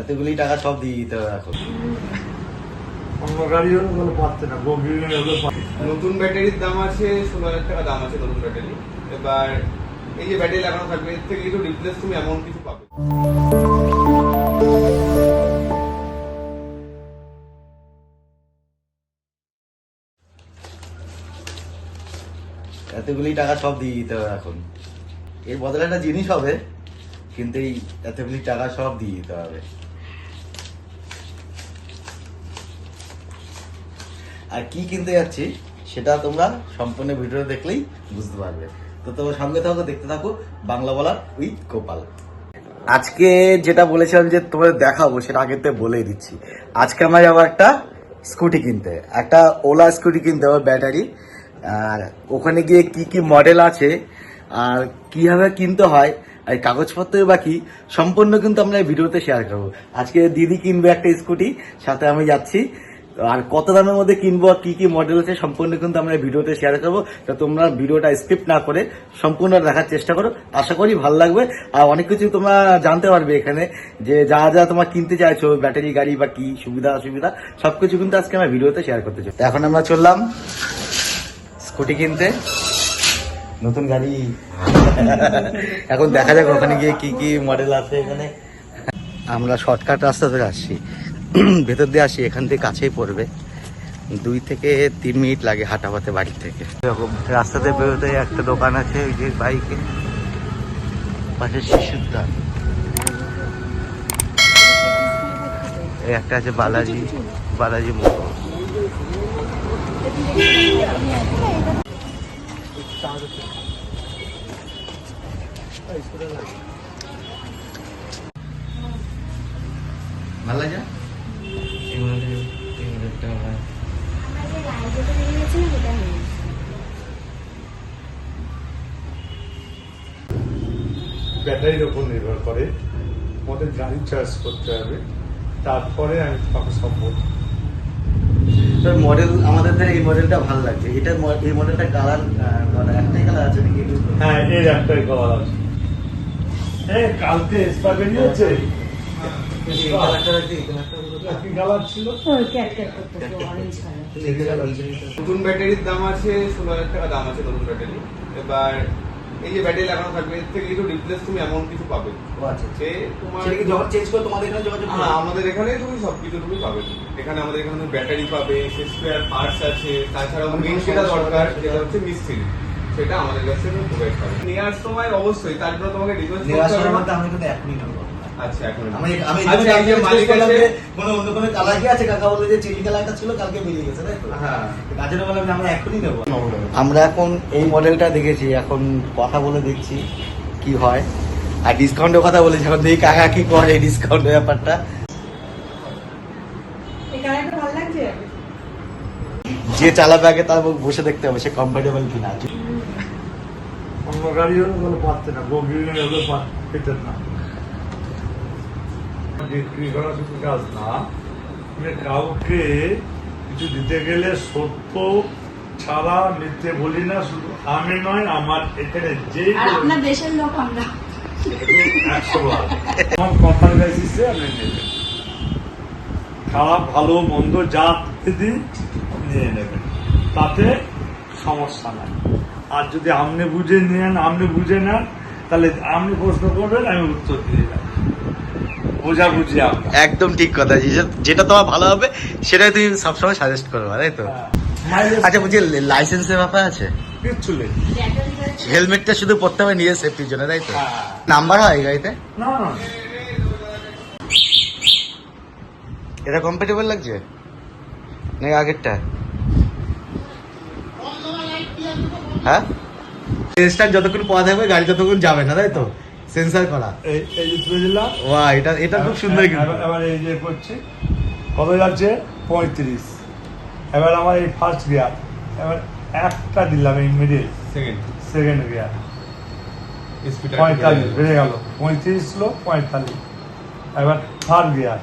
এতগুলি টাকা সব দিয়ে দিতে হবে এখন। অন্য গাড়ি হলে পাচ্ছে না বগি নতুন ব্যাটারির দাম আছে ষোলো হাজার টাকা দাম আছে নতুন ব্যাটারি। এবার এই যে ব্যাটারি লাগানো থাকবে এর থেকে কিছু রিপ্লেস তুমি এমন কিছু পাবে। এতগুলি টাকা সব দিয়ে দিতে হবে এখন। এর বদলে একটা জিনিস হবে কিন্তু এই এতগুলি টাকা সব দিয়ে দিতে হবে। আর কি কিনতে যাচ্ছি সেটা তোমরা সম্পূর্ণ ভিডিও দেখলেই বুঝতে পারবে। তো তোমার সঙ্গে থাকো, দেখতে থাকো, বাংলা বলার উইথ গোপাল। আজকে যেটা বলেছিলাম যে তোমাদের দেখাবো, সেটা আগের থেকে বলেই দিচ্ছি। আজকে আমরা যাব একটা স্কুটি কিনতে, একটা ওলা স্কুটি কিনতে হবে ব্যাটারি। আর ওখানে গিয়ে কি কি মডেল আছে, আর কীভাবে কিনতে হয়, আর কাগজপত্র বাকি সম্পূর্ণ কিন্তু আমরা এই ভিডিওতে শেয়ার করব। আজকে দিদি কিনবে একটা স্কুটি, সাথে আমি যাচ্ছি। আর কত দামের মধ্যে কিনবো আর কি কি মডেল আছে সম্পূর্ণ কিন্তু আমরা ভিডিওতে শেয়ার করব। তো তোমরা ভিডিওটা স্কিপ না করে সম্পূর্ণ দেখার চেষ্টা করো। আশা করি ভালো লাগবে। আর অনেক কিছু তোমরা জানতে পারবে এখানে যে যা যা তোমার কিনতে চাইছো ব্যাটারি গাড়ি বা কি সুবিধা অসুবিধা সবকিছু কিন্তু আজকে আমরা ভিডিওতে শেয়ার করতে চাই। তো এখন আমরা চললাম স্কুটি কিনতে। নতুন গাড়ি। এখন দেখা যাক ওখানে গিয়ে কি কি মডেল আছে এখানে। আমরা শর্টকাট রাস্তা ধরে আসছি। ভেতর দিয়ে আসি, এখান থেকে কাছেই পড়বে। দুই থেকে তিন মিনিট লাগে হাঁটা পথে বাড়ি থেকে। এরকম রাস্তাতে বেরোতে একটা দোকান আছে, ওই যে বাইকে। পাশে শিশুর দান একটা আছে বালাজি বালাজি মোটর। ভালো লাগে এগুলো এগুলো একটা হয় ব্যাটারির উপর নির্ভর করে আমাদের গাড়ি চার্জ করতে হবে তারপরে আমি তোমাকে সব বলব। মডেল আমাদের এই মডেলটা ভালো লাগছে। এটা এই মডেলটা কালার একটাই কালার আছে নাকি? হ্যাঁ এর একটাই কলার আছে। এ কালকে নতুন ব্যাটারির দাম আছে ষোলো হাজার টাকা দাম আছে নতুন ব্যাটারি। এবার এই যে ব্যাটারি লাগানো থাকবে এর থেকে কিছু রিপ্লেস তুমি এমন কিছু পাবে। ও আচ্ছা আচ্ছা। সে তোমার সেটা যখন চেঞ্জ করে তোমাদের এখানে যোগাযোগ হ্যাঁ আমাদের এখানে তুমি সবকিছু তুমি পাবে। এখানে আমাদের এখানে ব্যাটারি পাবে সে স্পেয়ার পার্টস আছে তাছাড়াও মেন সেটা দরকার যেটা হচ্ছে মিস্ত্রি সেটা আমাদের কাছে খুব প্রোভাইড পাবে নেওয়ার সময় অবশ্যই তার জন্য তোমাকে রিকোয়েস্ট করতে হবে সময় না। আমি কিন্তু এখনই নেব আচ্ছা এখন আমি আমি আচ্ছা এই যে মালিক আছে। কোনো অন্য কোনো কালার কি আছে? কাকা বলে যে চিলি কালারটা ছিল কালকে বেরিয়ে গেছে তাই তো? হ্যাঁ। গাছের বলে আমরা এখনই নেব আমরা এখন এই মডেলটা দেখেছি এখন কথা বলে দেখছি কি হয়। আর ডিসকাউন্টের কথা বলেছি এখন দেখি কাকা কি করে ডিসকাউন্টের ব্যাপারটা। যে চালাবে আগে তার বসে দেখতে হবে সে কমফোর্টেবল কিনা। অন্য গাড়ি হলে কোনো না বগি হলে পেতে না। বিক্রি করা কিছু কাজ না। মানে কাউকে কিছু দিতে গেলে সত্য ছাড়া নিতে বলি না শুধু আমি নয় আমার এখানে যে আপনার দেশের লোক আমরা। একশো বার। আমার কোম্পানি লাইসেন্সে আপনি নেবেন খারাপ ভালো মন্দ যা দিদি নিয়ে নেবেন। তাতে সমস্যা নাই। আর যদি আপনি বুঝে নেন আপনি বুঝে নেন তাহলে আপনি প্রশ্ন করবেন আমি উত্তর দিয়ে যাব বোঝা বুঝি একদম ঠিক কথা যেটা- যেটা তোমার ভালো হবে সেটাই তুমি সবসময় সাজেস্ট করবে তাই তো? আচ্ছা বলছি লাইসেন্সের ব্যাপার আছে? কিচ্ছু নেই। হেলমেটটা শুধু পড়তে হবে নিজের সেফটির জন্য তাই তো? হ্যাঁ। নাম্বার হয় এই গাড়িতে? না না এটা কম্পেটেবল লাগছে? নাকি আগেরটা? হ্যাঁ? যতক্ষণ পাওয়া থাকবে গাড়ি ততক্ষণ যাবে না তাই তো? সেন্সার করা। এই এই যে তুলে দিলাম। ওয়া এটা এটা খুব সুন্দর কিন্তু। এবার- এই যে করছি কত যাচ্ছে? পঁয়ত্রিশ। এবার আমার এই ফার্স্ট গিয়ার এবার একটা দিলাম এই মিডিল সেকেন্ড সেকেন্ড গিয়ার পঁয়তাল্লিশ বেড়ে গেল। পঁয়ত্রিশ পঁয়তাল্লিশ। এবার থার্ড গিয়ার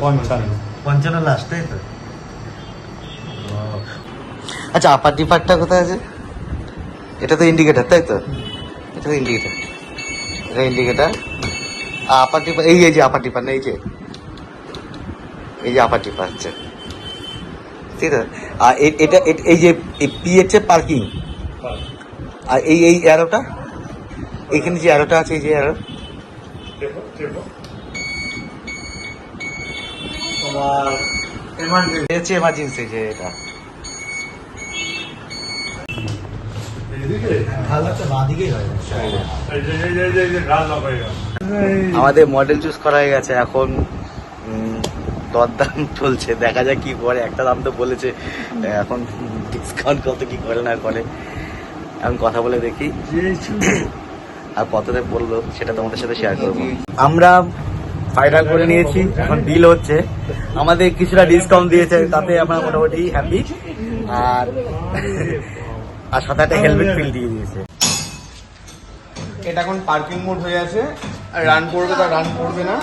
পঞ্চান্ন। পঞ্চান্ন লাস্ট তাই তো? আচ্ছা আপার ডিপারটা কোথায় আছে? এটা তো ইন্ডিকেটার তাই তো? এটা ইন্ডিকেটার এটা ইন্ডিকেটার আপার টিপার এই যে আপার টিপার না এই যে এই যে আপার টিপার হচ্ছে। ঠিক আছে? আর এটা এই যে পি হচ্ছে পার্কিং। আর এই এই অ্যারোটা এখানে যে অ্যারোটা আছে, এই যে অ্যারো তোমার এমার্জেন্সি যে এটা। আমাদের মডেল চুজ করা হয়ে গেছে, এখন দরদাম চলছে। দেখা যাক কি করে। একটা দাম তো বলেছে, এখন ডিসকাউন্ট কত কি করে না করে। এখন কথা বলে দেখি। আর কততে বলল, সেটা তোমাদের সাথে শেয়ার করব। আমরা ফাইনাল করে নিয়েছি, এখন বিল হচ্ছে। আমাদের কিছুটা ডিসকাউন্ট দিয়েছে, তাতে আমরা মোটামুটি হ্যাপি আর আর সাথে একটা হেলমেট ফিল দিয়ে দিয়েছে। এটা এখন পার্কিং মোড হয়ে আছে। রান করবে তা রান করবে না।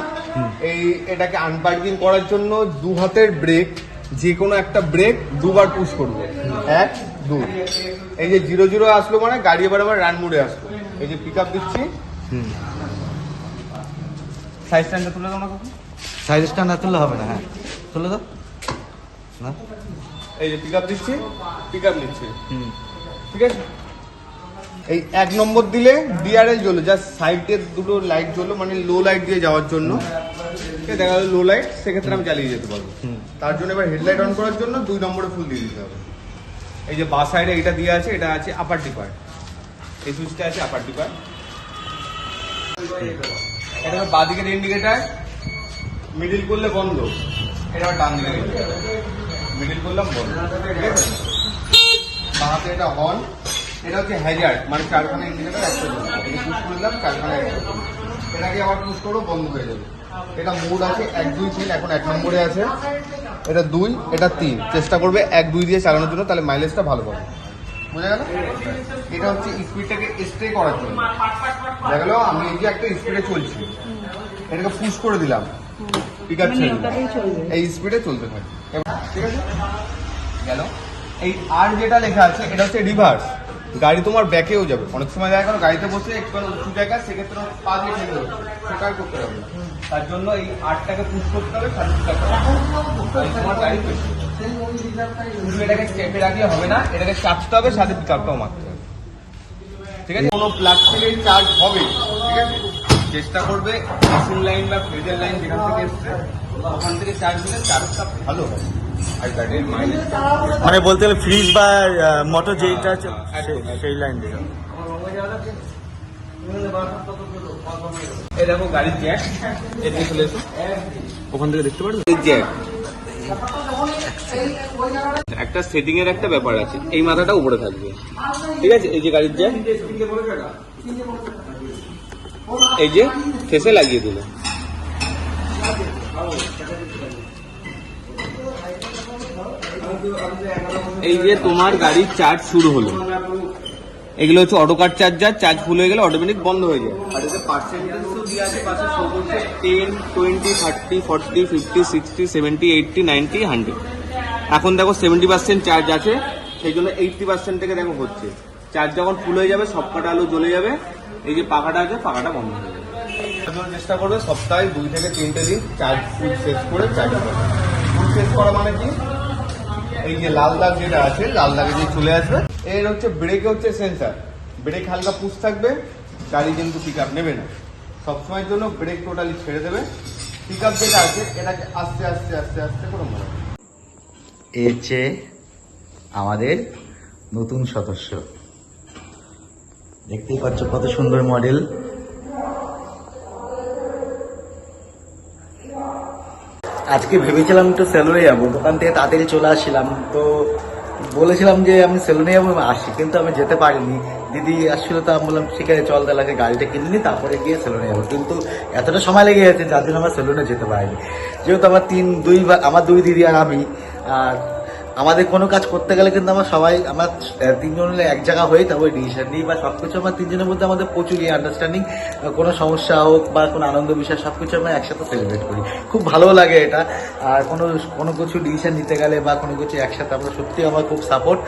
এই এটাকে আনপার্কিং করার জন্য দু হাতের ব্রেক যে কোনো একটা ব্রেক দুবার পুশ করবে। এক দুই। এই যে জিরো জিরো আসলো মানে গাড়ি এবার আবার রান মোডে আসলো। এই যে পিক আপ দিচ্ছি। হুম। সাইজ স্ট্যান্ডটা তুলে দাও না। সাইজটা না তুললে হবে না হ্যাঁ। তুলে দাও। না? এই যে পিক আপ দিচ্ছি। পিক আপ নিচ্ছি। হুম। ঠিক আছে? এই এক নম্বর দিলে ডিআরএল জ্বলো জাস্ট সাইডের দুটো লাইট জ্বলো মানে লো লাইট দিয়ে যাওয়ার জন্য। ঠিক দেখা গেলো লো লাইট সেক্ষেত্রে আমি চালিয়ে যেতে পারব। তার জন্য এবার হেডলাইট অন করার জন্য দুই নম্বরে ফুল দিয়ে দিতে হবে। এই যে বাস সাইডে এটা দিয়ে আছে এটা আছে আপার ডিপার এই সুইচটা আছে আপার ডিপার এটা হলো বাঁ দিকের ইন্ডিকেটার মিডিল করলে বন্ধ। এটা ডান দিকের মিডিল করলাম বন্ধ। ঠিক আছে? বাঁহাতে এটা হর্ন এটা হচ্ছে হ্যাজার্ড মানে চারখানা ইন্ডিকেটার একটা পুশ করে দিলাম চারখানা এটাকে আবার পুশ করব বন্ধ হয়ে যাবে। এটা মোড আছে এক দুই তিন এখন এক নম্বরে আছে। এটা দুই এটা তিন। চেষ্টা করবে এক দুই দিয়ে চালানোর জন্য তাহলে মাইলেজটা ভালো পাবে। বোঝা গেল? এটা হচ্ছে স্পিডটাকে স্টে করার জন্য। দেখা গেল? আমি এই যে একটা স্পিডে চলছি। এটাকে পুশ করে দিলাম। ঠিক আছে এই স্পিডে চলতে থাকে। ঠিক আছে? গেল? এই আর যেটা লেখা আছে, এটা হচ্ছে রিভার্স গাড়ি তোমার ব্যাকেও যাবে। অনেক সময় দেখা গেল, গাড়িতে বসে একটু উঁচু জায়গা সেক্ষেত্রে পা দিয়ে ঠেলে দেবে। সেটা করতে হবে। তার জন্য এই আটটাকে পুশ করতে হবে করতে হবে তোমার গাড়ি এটাকে চেপে রাখলে হবে না, এটাকে চাপতে হবে, সাথে পিক আপটাও মারতে হবে। ঠিক আছে? কোনো প্লাগ থেকে চার্জ হবে ঠিক আছে? চেষ্টা করবে মেশিন লাইন বা ফ্রিজের লাইন যেখান থেকে এসছে ওখান থেকে চার্জ দিলে চার্জটা ভালো হবে। আর গাড়ির মাইলেজটা মানে বলতে গেলে ফ্রিজ বা মোটর যেইটা আছে সে- সেই লাইন দিয়ে এই দেখো গাড়ির জ্যাক এদিকে চলে এসো। ওখান থেকে দেখতে পারো এই জ্যাক একটা সেটিং এর একটা ব্যাপার আছে এই মাথাটা উপরে থাকবে। ঠিক আছে এই যে গাড়ির জ্যাক এই যে ফেসে লাগিয়ে দিল। এই যে তোমার গাড়ির চার্জ শুরু হলো। এগুলো হচ্ছে auto car charger charge full হয়ে গেলে অটোমেটিক বন্ধ হয়ে যায়। আর এতে পার্সেন্টেজও দেওয়া আছে পাশে শো করছে ten twenty thirty forty fifty sixty seventy eighty ninety hundred এখন দেখো সেভেন্টি পার্সেন্ট চার্জ আছে সেই জন্য এইটটি পার্সেন্ট থেকে দেখো হচ্ছে। চার্জ যখন ফুল হয়ে যাবে সব কটা আলো জ্বলে যাবে। এই যে পাখাটা আছে পাখাটা বন্ধ হয়ে যাবে। চেষ্টা করবে সপ্তাহে দুই থেকে তিনটে দিন চার্জ ফুল শেষ করে চার্জ ফুল শেষ করা মানে কি? এই যে লাল দাগ যেটা আছে লাল দাগে যে চলে আসবে। এর হচ্ছে ব্রেকে হচ্ছে সেন্সার। ব্রেক হালকা পুশ থাকবে গাড়ি কিন্তু পিক আপ নেবে না। সবসময়ের জন্য ব্রেক টোটালি ছেড়ে দেবে। পিক আপ যেটা আছে এটাকে আস্তে আস্তে আস্তে আস্তে করে মারবে এর চেয়ে আমাদের নতুন সদস্য। দেখতেই পাচ্ছ কত সুন্দর মডেল। আজকে ভেবেছিলাম একটু সেলুনে যাব, দোকান থেকে তাড়াতাড়ি চলে আসছিলাম। তো বলেছিলাম যে আমি সেলুনে যাব আসি কিন্তু আমি যেতে পারিনি। দিদি আসছিল, তো আমি বললাম, ঠিক আছে, চল তাহলে গাড়িটা কিনে নি, তারপরে গিয়ে সেলুনে যাব। কিন্তু এতটা সময় লেগে গেছে, যার জন্য আমার সেলুনে যেতে পারিনি। যেহেতু আমার তিন, দুই আমার দুই দিদি আর আমি, আর আমাদের কোনো কাজ করতে গেলে কিন্তু আমরা সবাই, আমরা তিনজন এক জায়গা হয়ে তারপরে ডিসিশন নিই বা সবকিছু আমরা তিনজনের মধ্যে আমাদের প্রচুরই আন্ডারস্ট্যান্ডিং কোনো সমস্যা হোক বা কোনো আনন্দ বিষয় সব কিছু আমরা একসাথে সেলিব্রেট করি। খুব ভালো লাগে এটা। আর কোনো কোনো কিছু ডিসিশন নিতে গেলে বা কোনো কিছু একসাথে আমরা সত্যি আমার খুব সাপোর্ট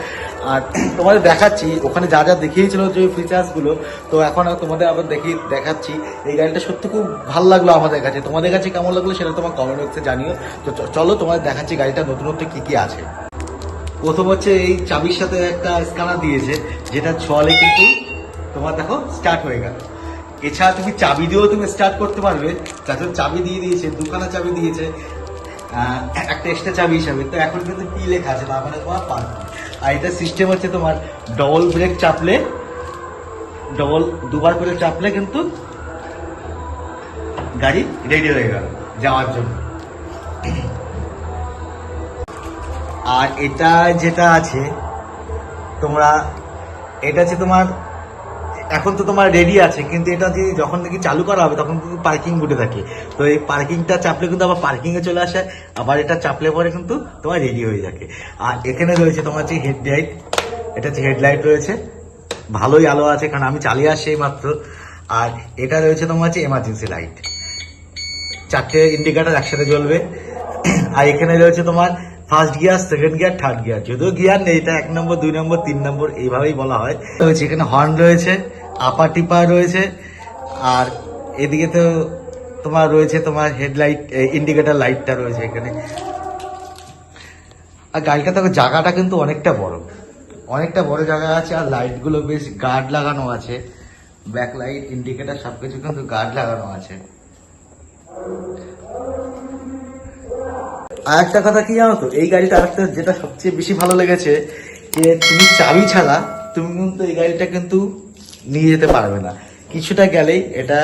আর তোমাদের দেখাচ্ছি, ওখানে যা যা দেখিয়েছিল যে ফিচার্সগুলো তো এখন তোমাদের আবার দেখি, দেখাচ্ছি। এই গাড়িটা সত্যি খুব ভালো লাগল আমাদের কাছে। তোমাদের কাছে কেমন লাগল সেটা তোমার কমেন্ট বক্সে জানিও। তো চলো তোমাদের দেখাচ্ছি গাড়িটা নতুনত্ব কী কী আছে। প্রথম হচ্ছে এই চাবির সাথে একটা স্ক্যানার দিয়েছে, যেটা ছোয়ালে কিন্তু তোমার দেখো স্টার্ট হয়ে গেল। এছাড়া তুমি চাবি দিয়েও তুমি স্টার্ট করতে পারবে। তাছাড়া চাবি দিয়ে দিয়েছে, দুখানা চাবি দিয়েছে একটা এক্সট্রা চাবি হিসাবে। তো এখন কিন্তু কি লেখা আছে না মানে তোমার পার্ক আর এটা সিস্টেম হচ্ছে তোমার ডবল ব্রেক চাপলে ডবল দুবার করে চাপলে কিন্তু গাড়ি রেডি হয়ে গেল, যাওয়ার জন্য। আর এটা যেটা আছে, তোমরা, এটা হচ্ছে তোমার, এখন তো তোমার রেডি আছে, কিন্তু এটা যে যখন নাকি চালু করা হবে, তখন কিন্তু পার্কিং বুটে থাকে। তো এই পার্কিংটা চাপলে কিন্তু আবার পার্কিংয়ে চলে আসে, আবার এটা চাপলে পরে কিন্তু তোমার রেডি হয়ে থাকে। আর এখানে রয়েছে তোমার যে হেডলাইট এটা হচ্ছে হেডলাইট রয়েছে। ভালোই আলো আছে, কারণ আমি চালিয়ে আসছি মাত্র আর এটা রয়েছে তোমার হচ্ছে এমার্জেন্সি লাইট চারটে ইন্ডিকেটার একসাথে জ্বলবে। আর এখানে রয়েছে তোমার first gear second gear third gear যদিও গিয়ার নেই এটা এক নম্বর, দুই নম্বর, তিন নম্বর, এইভাবেই বলা হয়। রয়েছে এখানে হর্ন রয়েছে আপার টিপার রয়েছে, আর এদিকে তো তোমার রয়েছে তোমার হেডলাইট ইন্ডিকেটার লাইটটা রয়েছে এখানে। আর গাড়িটা তো জায়গাটা কিন্তু অনেকটা বড়। অনেকটা বড় জায়গা আছে, আর লাইটগুলো বেশ গার্ড লাগানো আছে। ব্যাক লাইট ইন্ডিকেটার সবকিছু কিন্তু গার্ড লাগানো আছে। আর একটা কথা কি জানো তো? এই গাড়িটা আরেকটা যেটা সবচেয়ে বেশি ভালো লেগেছে, যে তুমি চাবি ছাড়া তুমি কিন্তু এই গাড়িটা কিন্তু নিয়ে যেতে পারবে না। কিছুটা গেলেই এটা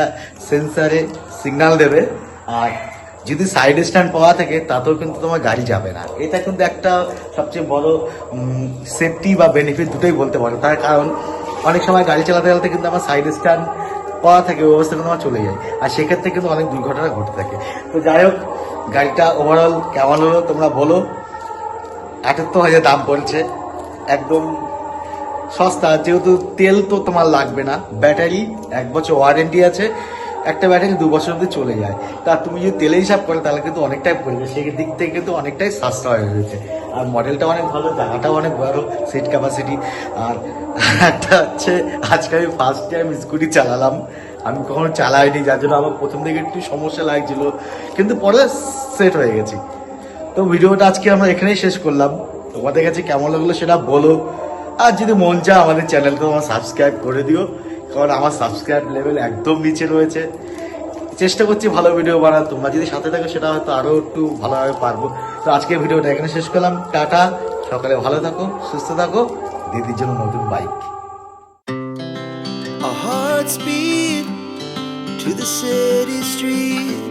সেন্সারে সিগন্যাল দেবে, আর যদি সাইড স্ট্যান্ড পাওয়া থাকে, তাতেও কিন্তু তোমার গাড়ি যাবে না। এটা কিন্তু একটা সবচেয়ে বড় সেফটি বা বেনিফিট দুটোই বলতে পারো। তার কারণ, অনেক সময় গাড়ি চালাতে চালাতে কিন্তু আমার সাইড স্ট্যান্ড পাওয়া থাকে, ওই অবস্থা কিন্তু চলে যায় আর সেক্ষেত্রে কিন্তু অনেক দুর্ঘটনা ঘটে থাকে। তো যাই হোক, গাড়িটা ওভারঅল কেমন হলো তোমরা বলো। আটাত্তর হাজার দাম পড়ছে। একদম সস্তা, যেহেতু তেল তো তোমার লাগবে না। ব্যাটারি এক বছর ওয়ারেন্টি আছে। একটা ব্যাটারি দু বছর অব্দি চলে যায়। তা তুমি যদি তেলে হিসাব করো, তাহলে কিন্তু অনেকটাই পড়বে সেই দিক থেকে কিন্তু অনেকটাই সাশ্রয় হয়ে হয়েছে আর মডেলটা অনেক ভালো, জায়গাটাও অনেক বড় সিট ক্যাপাসিটি আর একটা হচ্ছে, আজকে আমি ফার্স্ট টাইম স্কুটি চালালাম। আমি কখনো চালাইনি, যার জন্য আমার প্রথম দিকে একটু সমস্যা লাগছিল। কিন্তু পরে সেট হয়ে গেছি। তো ভিডিওটা আজকে আমরা এখানেই শেষ করলাম। তোমাদের কাছে কেমন লাগল সেটা বলো। আর যদি মন চায় আমাদের চ্যানেলকে আমার সাবস্ক্রাইব করে দিও। কারণ আমার সাবস্ক্রাইব লেভেল একদম নিচে রয়েছে। চেষ্টা করছি ভালো ভিডিও বানার। তোমরা যদি সাথে থাকো, সেটা হয়তো আরও একটু ভালোভাবে পারব। তো আজকে ভিডিওটা এখানে শেষ করলাম। টাটা। সকালে ভালো থাকো, সুস্থ থাকো। দিদির জন্য নতুন bike beat to the city streets.